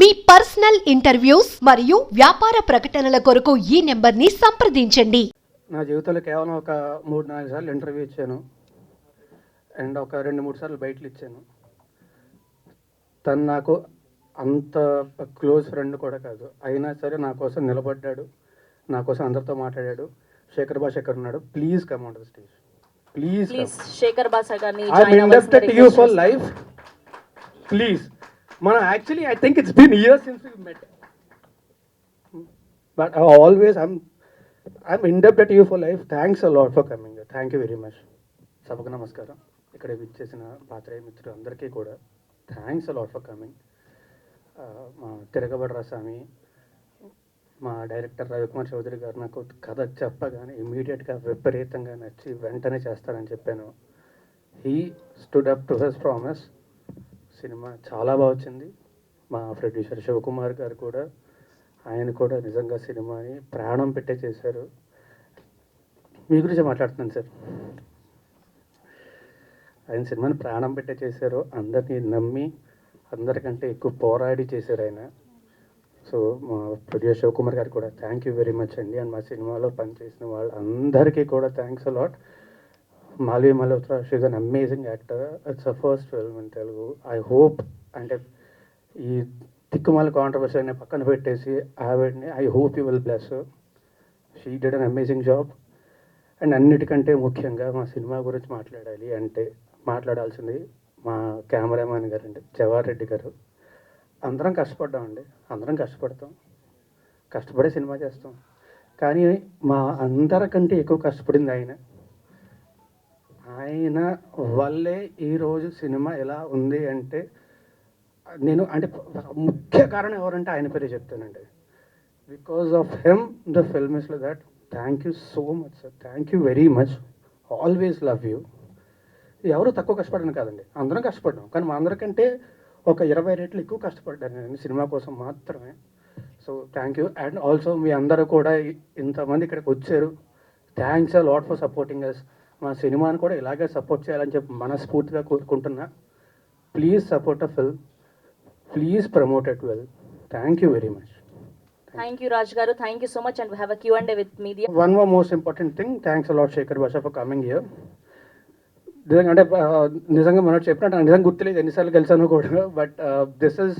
మీ personal interviews మరియు వ్యాపార ప్రకటనల కొరకు ఈ నెంబర్ని సంప్రదించండి. నా జీవితంలో కేవలం ఒక మూడు నాలుగు సార్లు ఇంటర్వ్యూ ఇచ్చాను. అండ్ ఒక రెండు మూడు సార్లు బయటలు ఇచ్చాను. తను నాకు అంత క్లోజ్ ఫ్రెండ్ కూడా కాదు. అయినా సరే నా కోసం నిలబడ్డాడు. నా కోసం అందరితో మాట్లాడాడు. శేఖర్ భాష ఎక్కడ ఉన్నాడు please come on the stage please please Shekhar Basa గారిని అవ్వాల్సిందిగా request ఫర్. లైఫ్ ప్లీజ్ మనం actually I think it's been years since you met but always I'm I'm indebted you for life thanks a lot for coming thank you very much సభకు నమస్కారం ఇక్కడ విచ్చేసిన పాత్రయ్య మిత్రులు అందరికీ కూడా thanks a lot for coming మా తిరగబడ్ర స్వామి మా డైరెక్టర్ రవికుమార్ చౌదరి గారు నాకు కథ చెప్పగానే ఇమీడియట్గా విపరీతంగా నచ్చి వెంటనే చేస్తానని చెప్పాను he stood up to his promise cinema చాలా బాగా వచ్చింది. మా ప్రొడ్యూసర్ శివకుమార్ గారు కూడా ఆయన కూడా నిజంగా సినిమాని ప్రాణం పెట్టే చేశారు. మీ గురించి మాట్లాడుతున్నాను సార్. ఆయన సినిమాని ప్రాణం పెట్టే చేశారు. అందరినీ నమ్మి అందరికంటే ఎక్కువ పోరాడి చేశారు ఆయన. సో మా ప్రొడ్యూసర్ శివకుమార్ గారు కూడా థ్యాంక్ యూ వెరీ మచ్ అండి అండ్ మా సినిమాలో పనిచేసిన వాళ్ళందరికీ కూడా thanks a lot Malvi Malhotra she's an amazing actor it's a first film in Telugu I hope అంటే ఈ తిక్కుమాల కాంట్రవర్సీ అనే పక్కన పెట్టేసి ఆవిడని I hope you will bless she did an amazing job and అన్నిటికంటే ముఖ్యంగా మా సినిమా గురించి మాట్లాడాలి అంటే మాట్లాడాల్సింది మా కెమెరామ్యాన్ గారు అండి జవహర్ రెడ్డి గారు. అందరం కష్టపడ్డామండి అందరం కష్టపడతాం. కష్టపడే సినిమా చేస్తాం. కానీ మా అందరికంటే ఎక్కువ కష్టపడింది ఆయన. ఆయన వల్లే ఈరోజు సినిమా ఎలా ఉంది అంటే నేను అంటే ముఖ్య కారణం ఎవరంటే ఆయన పేరే చెప్తానండి. Because of him the film is that thank you so much sir thank you very much always love you ఎవరు తక్కువ కష్టపడను కాదండి. అందరం కష్టపడ్డాం. కానీ మా అందరికంటే ఒక ఇరవై రెట్లు ఎక్కువ కష్టపడ్డాను నేను సినిమా కోసం మాత్రమే. So thank you and also మీ అందరూ కూడా ఇంతమంది ఇక్కడికి వచ్చారు. Thanks a lot for supporting us మా సినిమాని కూడా ఇలాగే సపోర్ట్ చేయాలని చెప్పి మనస్ఫూర్తిగా కోరుకుంటున్నా. Please support a film please promote it well thank you very much thank you Raj గారు thank you so much and have a Q and with media one more most important thing thanks a lot Shekhar Basha for coming year నిజంగా అంటే నిజంగా మనం చెప్పినట్టు నిజంగా గుర్తులేదు. ఎన్నిసార్లు కలిసాను కూడా. But this is